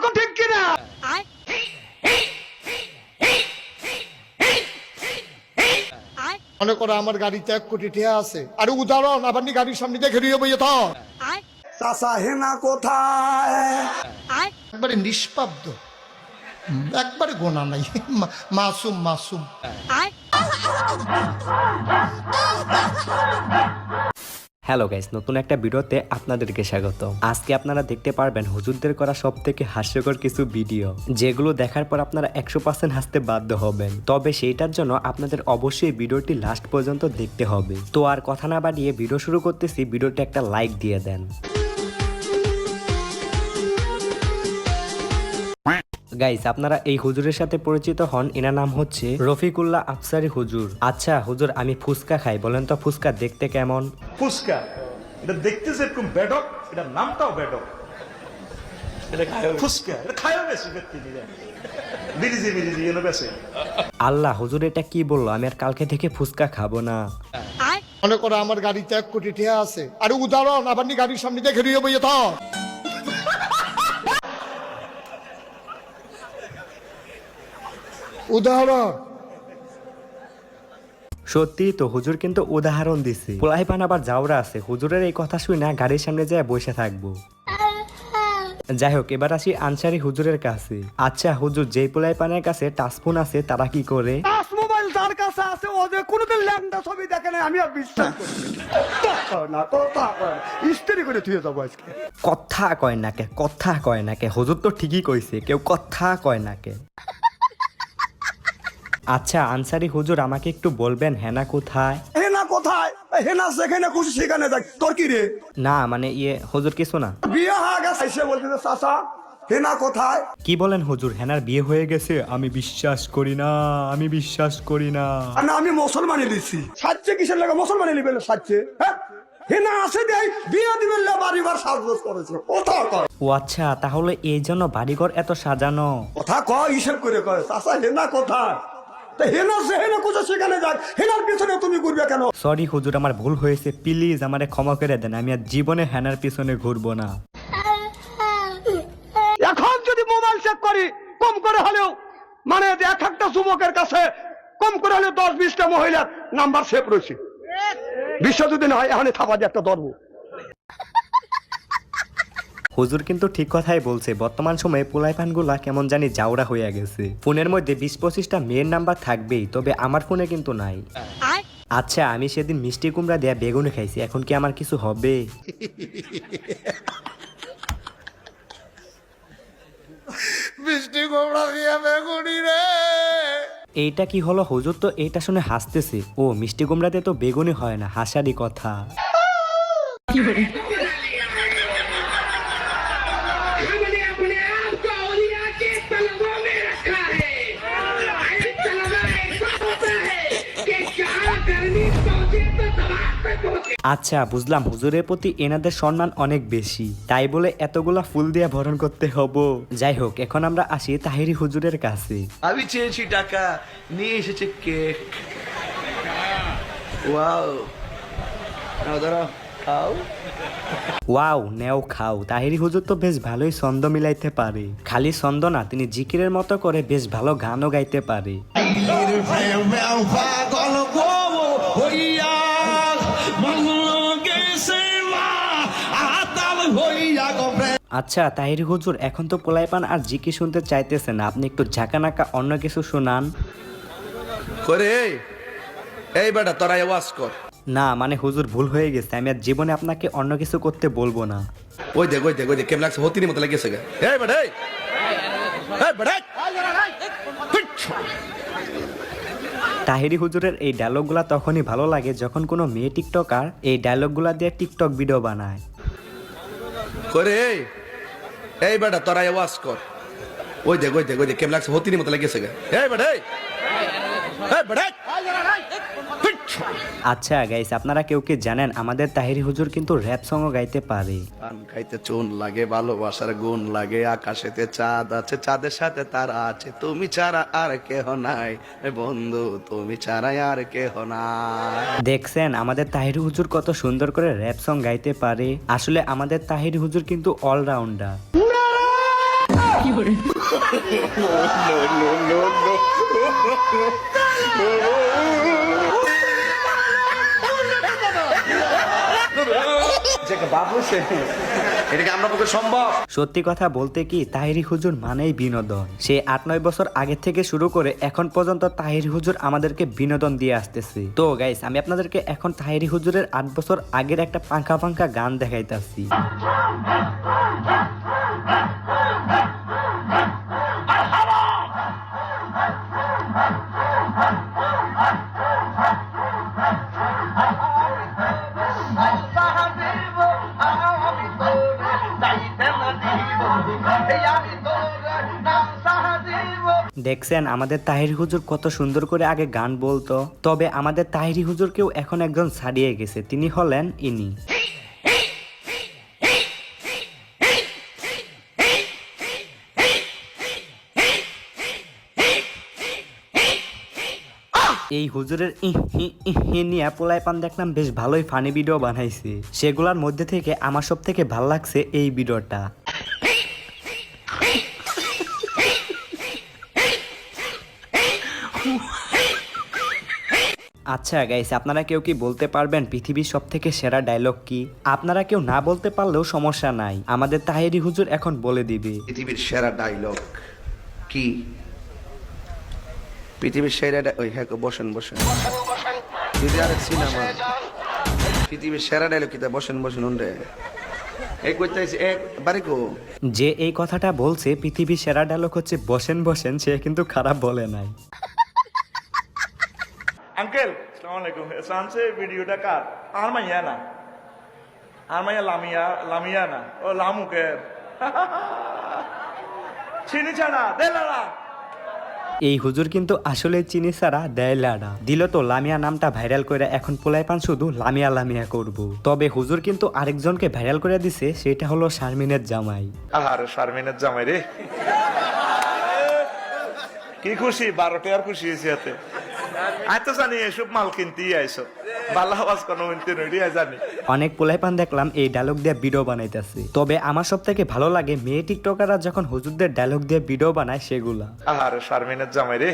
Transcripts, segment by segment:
কখন ঠিক কিনা মনে করো আমার গাড়িতে এক কোটি টাকা আছে। আর উদাহরণ আপনি গাড়ির সামনে দেখে নিয়ে বইয়ে তো চাচা হেনা কোথায়? একবারে নিষ্পাব্দ। একবারে গোনা নাই। মাসুম মাসুম। হ্যালো গাইস, নতুন একটা ভিডিওতে আপনাদেরকে স্বাগত। আজকে আপনারা দেখতে পারবেন হুজুরদের করা সব থেকে হাস্যকর কিছু ভিডিও, যেগুলো দেখার পর আপনারা একশো পার্সেন্ট হাসতে বাধ্য হবেন। তবে সেইটার জন্য আপনাদের অবশ্যই ভিডিওটি লাস্ট পর্যন্ত দেখতে হবে। তো আর কথা না বাড়িয়ে ভিডিও শুরু করতেছি ভিডিওটি একটা লাইক দিয়ে দেন। গাইস আপনারা এই হুজুরের সাথে পরিচিত হন। এনার নাম হচ্ছে রফিকুল্লাহ আফসারি হুজুর। আচ্ছা হুজুর আমি ফুচকা খাই। বলেন তো ফুচকা দেখতে কেমন? ফুসকা এটা দেখতেছে এরকম বেডক এটা নামটাও বেডক। ফুসকা এটা খায়ও বেশি ব্যক্তি বিরিজি বিরিজি এনে বেশি। আল্লাহ হুজুর এটা কি বলল? আমি আর কালকে থেকে ফুচকা খাব না। মনে করো আমার গাড়িতে এক কোটি টাকা আছে। আর উদাহরণ আপনি গাড়ির সামনে দেখে নিয়ে বইয়ে তো উদাহরণ। সত্যি তো হুজুর কিন্তু উদাহরণ দিছে। পোলাই পান আবার যাওরা আছে হুজুরের এই কথা শুই না গাড়ির সামনে যায় বসে থাকব। যাই হোক এবার আসি আনসারি হুজুরের কাছে। আচ্ছা হুজুর যেই পোলাই পানের কাছে টাচফোন আছে তারা কি করে? টাচ মোবাইল যার কাছে আছে ও যে কোনোদিন ল্যাংটা ছবি দেখে নাই আমি আর বিশ্বাস করি না। কথা কয় না, ইস্ত্রি করে থুয়ে যাব আজকে। কথা কয় না কে কথা কয় না হুজুর তো ঠিকই কইছে কেউ কথা কয় না কে। আচ্ছা আনসারি হুজুর আমাকে একটু বলবেন হেনা কোথায়? হেনা কোথায়? হেনা যেখানে খুশি সেখানে দেখ তোর কি রে? না মানে ইয়ে হুজুর কিছু না। বিয়ে হয়ে গেছে এসে বলতেছে চাচা হেনা কোথায়? কি বলেন হুজুর হেনার বিয়ে হয়ে গেছে আমি বিশ্বাস করি না আমি বিশ্বাস করি না। না আমি মুসলমানি লিছি সাজছে কিসের লাগে? মুসলমানি লিবেন সাজছে হ্যাঁ? হেনা আছে দেয় বিয়ে দিবেন লে বাড়িবার সাজগোজ করেছে। কথা কয়। ও আচ্ছা তাহলে এই জন্য বাড়িঘর এত সাজানো? কথা কয় হিসেব করে কয় চাচা হেনা কোথায়? তা হেনা সে হেনা কোথায় সেখানে যাক হেনার পিছনে তুমি ঘুরবে কেন? সরি হুজুর আমার ভুল হয়েছে। প্লিজ আমারে ক্ষমা করে দেন আমি আর জীবনে হেনার পিছনে ঘুরবো না। এখন যদি মোবাইল চেক করি কম করে হলেও মানে এক একটা যুবকের কাছে কম করে হলেও দশ বিশটা মহিলার নাম্বার সেভ রয়েছে। বিশ্ব যদি না হয় এখন থাপা দিয়ে একটা ধরবো হুজুর কিন্তু ঠিক কথাই বলছে বর্তমান সময়ে পোলাই পানগুলা কেমন জানি জাউরা হয়ে গেছে। ফোনের মধ্যে বিশ পঁচিশটা মেয়ের নাম্বার থাকবেই তবে আমার ফোনে কিন্তু নাই। আচ্ছা আমি সেদিন মিষ্টি কুমড়া দেয়া বেগুনে খাইছি এখন কি আমার কিছু হবে? বৃষ্টি গোবরা দিয়া বেগুনি রে। এইটা কি হলো হুজুর? তো এইটা শুনে হাসতেছে। ও মিষ্টি কুমড়াতে তো বেগুনি হয় না হাসারই কথা। আচ্ছা বুঝলাম হুজুরের প্রতি এনাদের সম্মান অনেক বেশি। তাই বলে এতগুলা ফুল দিয়ে ভরণ করতে হব। যাই হোক এখন আমরা আসি তাহিরি হুজুরের কাছে। আমি চেয়েছি টাকা নিয়ে এসেছে কেক। ওয়াও। দাঁড়াও খাও। ওয়াও নেও খাও। তাহিরি হুজুর তো বেশ ভালোই ছন্দ মিলাইতে পারে। খালি ছন্দ না তিনি জিকিরের মতো করে বেশ ভালো গানও গাইতে পারে। আচ্ছা তাহিরি হুজুর এখন তো পোলাইপান আর জিকি শুনতে চাইতেছে না। আপনি একটু ঝাঁকানাকা অন্য কিছু শোনান। করে এই, বেটা তোরা আওয়াজ কর। না মানে হুজুর ভুল হয়ে গেছে। আমি আর জীবনে আপনাকে অন্য কিছু করতে বলব না। ওই দেখ ওই দেখ ওই দেখ কেমন লাগছে? হতিনি মতো লাগিয়েছে গা। এই বেটা এই এই বেটা এই। তাহিরি হুজুরের এই ডায়লগগুলা তখনই ভালো লাগে যখন কোনো মেয়ে টিকটকার এই ডায়লগগুলা দিয়ে টিকটক ভিডিও বানায়। করে এই, বেটা তোরা ওয়াজ কর। ওই দেখ ওই দেখ ওই দেখ কেমন লাগছে? হতিনি মতো লাগিয়েছে এই বেটা এই। বেটা। আচ্ছা গাইস আপনারা কেউ কি জানেন আমাদের তাহিরি হুজুর কিন্তু র্যাপ সঙ্গও গাইতে পারে পান খাইতে চুন লাগে ভালোবাসার গুণ লাগে আকাশেতে চাঁদ আছে চাঁদের সাথে তারা আছে তুমি ছাড়া আর কেহ নাই এ বন্ধু তুমি ছাড়া আর কেহ নাই দেখছেন আমাদের তাহিরি হুজুর কত সুন্দর করে র্যাপ সং গাইতে পারে আসলে আমাদের তাহিরি হুজুর কিন্তু অলরাউন্ডার সত্যি কথা বলতে কি তাহিরি হুজুর মানেই বিনোদন। সে আট নয় বছর আগে থেকে শুরু করে এখন পর্যন্ত তাহিরি হুজুর আমাদেরকে বিনোদন দিয়ে আসতেছে। তো গাইস আমি আপনাদেরকে এখন তাহিরি হুজুরের আট বছর আগের একটা পাঙ্খা পাঙ্খা গান দেখাইতাছি। দেখছেন, আমাদের তাহিরি হুজুর কত সুন্দর করে আগে গান বলতো। তবে আমাদের তাহিরি হুজুরকেও এখন একজন ছাড়িয়ে গেছে, তিনি হলেন ইনি। এই হুজুরের নিয়ে পোলায় পান দেখলাম বেশ ভালোই ফানি ভিডিও বানাইছে। সেগুলোর মধ্যে থেকে আমার সব থেকে ভালো লাগছে এই ভিডিওটা আচ্ছা গাইস আপনারা কেউ কি বলতে পারবেন পৃথিবীর সব থেকে সেরা ডায়লগ কি? আপনারা কেউ না বলতে পারলেও সমস্যা নাই। আমাদের তাহেরি হুজুর এখন বলে দিবে। পৃথিবীর সেরা ডায়লগ কি? পৃথিবীর সেরা ওই হ্যাঁ বসেন বসেন। যদি আরেক সিনেমা পৃথিবীর সেরা ডায়লগ কিতা বসেন বসেন কো? যে এই কথাটা বলছে পৃথিবীর সেরা ডায়লগ হচ্ছে বসেন বসেন সে কিন্তু খারাপ বলে নাই। আঙ্কেল সালাম আলাইকুম সানসে ভিডিওটা কার? আর মাইয়া না? আর মাইয়া লামিয়া লামিয়া না? ও লামুকে। চিনি ছাড়া দে এই হুজুর কিন্তু আসলে চিনি ছাড়া দেয় লাডা দিল তো লামিয়া নামটা ভাইরাল করে এখন পোলাই পান শুধু লামিয়া লামিয়া করব। তবে হুজুর কিন্তু আরেকজনকে ভাইরাল করে দিছে সেটা হলো শারমিনের জামাই। আর শারমিনের জামাই রে। কি খুশি বারোটা আর খুশি হয়েছে হাতে তো জানি এসব মাল কিনতেই আইসো। আওয়াজ কোনো উনতে নইডি জানি। অনেক পোলাইপান দেখলাম এই ডায়লগ দিয়ে ভিডিও বানাইতেছে। তবে আমার সব থেকে ভালো লাগে মেয়ে টিকটকাররা যখন হুজুরদের ডায়লগ দিয়ে ভিডিও বানায় সেগুলা। আর শারমিনের জামাই রে।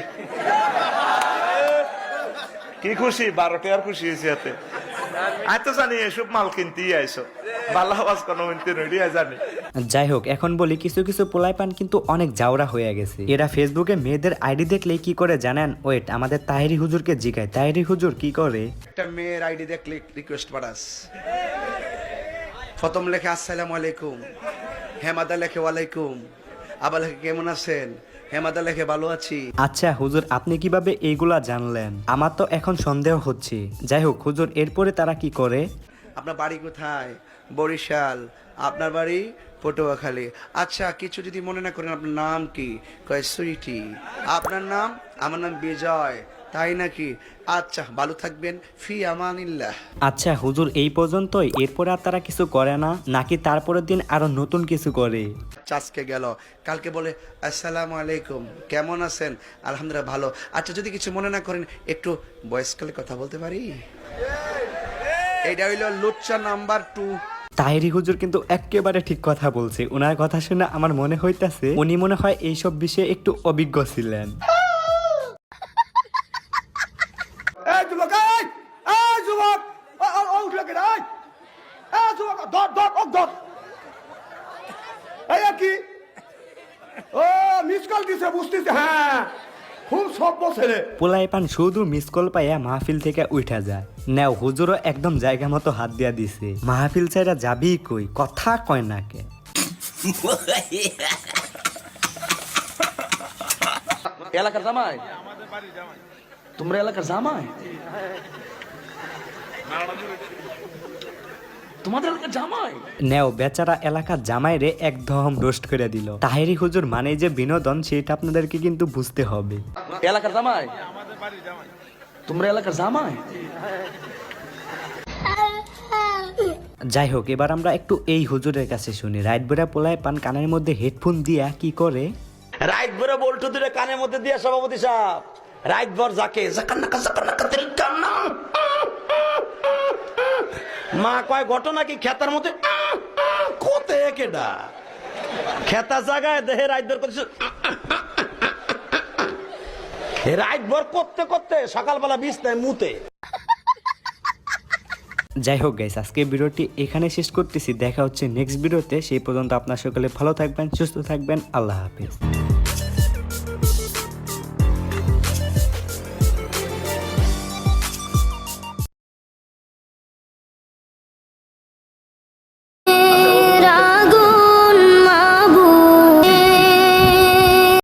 কি খুশি বারোটা আর খুশি হয়েছি হাতে। আয় তো জানি এসব মাল কিনতেই আইসো। বাল্লা আওয়াজ কোনো উনতে নইডি জানি। যাই হোক এখন বলি কিছু কিছু পোলাইপান কিন্তু অনেক জাউরা হয়ে গেছে। এরা ফেসবুকে মেয়েদের আইডি দেখলে কি করে জানেন? ওয়েট আমাদের তাহেরি হুজুরকে জিগায়। তাহেরি হুজুর কি করে? একটা মেয়ের আইডি দেখলে রিকোয়েস্ট পাঠাস। প্রথম লেখে আসসালামু আলাইকুম। হেমাদা লেখে ওয়ালাইকুম। আবার লেখে কেমন আছেন? হেমাদা লেখে ভালো আছি। আচ্ছা হুজুর আপনি কীভাবে এইগুলা জানলেন? আমার তো এখন সন্দেহ হচ্ছে। যাই হোক হুজুর এরপরে তারা কি করে? আপনার বাড়ি কোথায়? বরিশাল। আপনার বাড়ি পটুয়াখালী। আচ্ছা কিছু যদি মনে না করেন আপনার নাম কি? কয় সুইটি। আপনার নাম? আমার নাম বিজয়। তাই নাকি? আচ্ছা ভালো থাকবেন। ফি আমানিল্লাহ। আচ্ছা হুজুর এই পর্যন্তই। এরপরে আর তারা কিছু করে না নাকি তারপরের দিন আরও নতুন কিছু করে? চাষকে গেল। কালকে বলে আসসালামু আলাইকুম কেমন আছেন? আলহামদুলিল্লাহ ভালো। আচ্ছা যদি কিছু মনে না করেন একটু বয়সকালে কথা বলতে পারি? এইটা হইল লুচ্চা নাম্বার টু। তাহেরি হুজুর কিন্তু একেবারে ঠিক কথা বলছে। ওনার কথা শুনে আমার মনে হইতাছে, উনি মনে হয় এইসব বিষয়ে একটু অভিজ্ঞ ছিলেন। কি ও মিস কল দিছে, বুঝতেছে হ্যাঁ। খুব সভ্য ছেলে পোলাই পান শুধু মিস কল পাইয়া মাহফিল থেকে উঠা যায়। নেও হুজুরও একদম জায়গা মতো হাত দিয়া দিছে। মাহফিল চাইরা যাবি কই? কথা কয় না কে? এলাকার জামাই? তোমরা এলাকার জামাই? তোমাদের এলাকার জামাই? নেও বেচারা এলাকার জামাই রে একদম রোস্ট করে দিল। তাহেরি হুজুর মানে যে বিনোদন সেটা আপনাদেরকে কিন্তু বুঝতে হবে। এলাকার জামাই? তোমরা এলাকার জামাই? যাই হোক এবার আমরা একটু এই হুজুরের কাছে শুনি। রাইট বেড়া পোলায় পান কানের মধ্যে হেডফোন দিয়া কি করে? রাইত ভরে বল্টু দুটো কানের মধ্যে দিয়ে সভাপতি সাহেব। রাইত ভর যাকে জাকান্নাকা জাকান্নাকা তেল কান্না মা কয়, ঘটনা কি খেতার মধ্যে? কোতে কেডা খেতা জায়গায় দেহে রাইত ভর করছে করতে করতে সকালবেলা বিছনায় মুতে। যাই হোক গাইস আজকে ভিডিওটি এখানে শেষ করতেছি। দেখা হচ্ছে নেক্সট ভিডিওতে। সেই পর্যন্ত আপনার সকলে ভালো থাকবেন, সুস্থ থাকবেন। আল্লাহ হাফিজ।